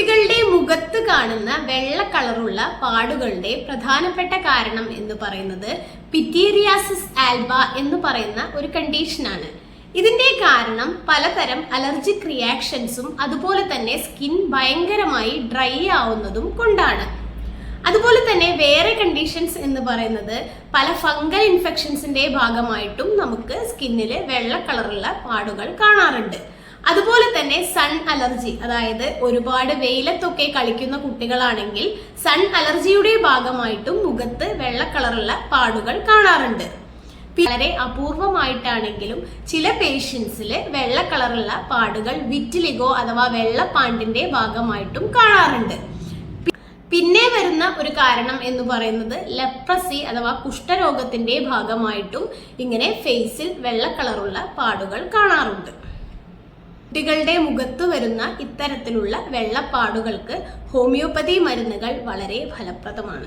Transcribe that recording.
കുട്ടികളുടെ മുഖത്ത് കാണുന്ന വെള്ള കളറുള്ള പാടുകളുടെ പ്രധാനപ്പെട്ട കാരണം എന്ന് പറയുന്നത് പിറ്റീരിയാസിസ് ആൽബ എന്ന് പറയുന്ന ഒരു കണ്ടീഷനാണ് ഇതിന്റെ കാരണം പലതരം അലർജിക് റിയാക്ഷൻസും അതുപോലെ തന്നെ സ്കിൻ ഭയങ്കരമായി ഡ്രൈ ആവുന്നതും കൊണ്ടാണ്. അതുപോലെ തന്നെ വേറെ കണ്ടീഷൻസ് എന്ന് പറയുന്നത് പല ഫംഗൽ ഇൻഫെക്ഷൻസിന്റെ ഭാഗമായിട്ടും നമുക്ക് സ്കിന്നിൽ വെള്ള കളറുള്ള പാടുകൾ കാണാറുണ്ട്. അതുപോലെ തന്നെ സൺ അലർജി അതായത് ഒരുപാട് വെയിലത്തൊക്കെ കളിക്കുന്ന കുട്ടികളാണെങ്കിൽ സൺ അലർജിയുടെ ഭാഗമായിട്ടും മുഖത്ത് വെള്ള കളറുള്ള പാടുകൾ കാണാറുണ്ട്. വളരെ അപൂർവമായിട്ടാണെങ്കിലും ചില പേഷ്യൻസിൽ വെള്ള കളറുള്ള പാടുകൾ വിറ്റിലിഗോ അഥവാ വെള്ളപ്പാണ്ടിന്റെ ഭാഗമായിട്ടും കാണാറുണ്ട്. പിന്നെ വരുന്ന ഒരു കാരണം എന്ന് പറയുന്നത് ലെപ്രസി അഥവാ കുഷ്ഠരോഗത്തിന്റെ ഭാഗമായിട്ടും ഇങ്ങനെ ഫേസിൽ വെള്ള കളറുള്ള പാടുകൾ കാണാറുണ്ട്. കുട്ടികളുടെ മുഖത്ത് വരുന്ന ഇത്തരത്തിലുള്ള വെള്ളപ്പാടുകൾക്ക് ഹോമിയോപ്പതി മരുന്നുകൾ വളരെ ഫലപ്രദമാണ്.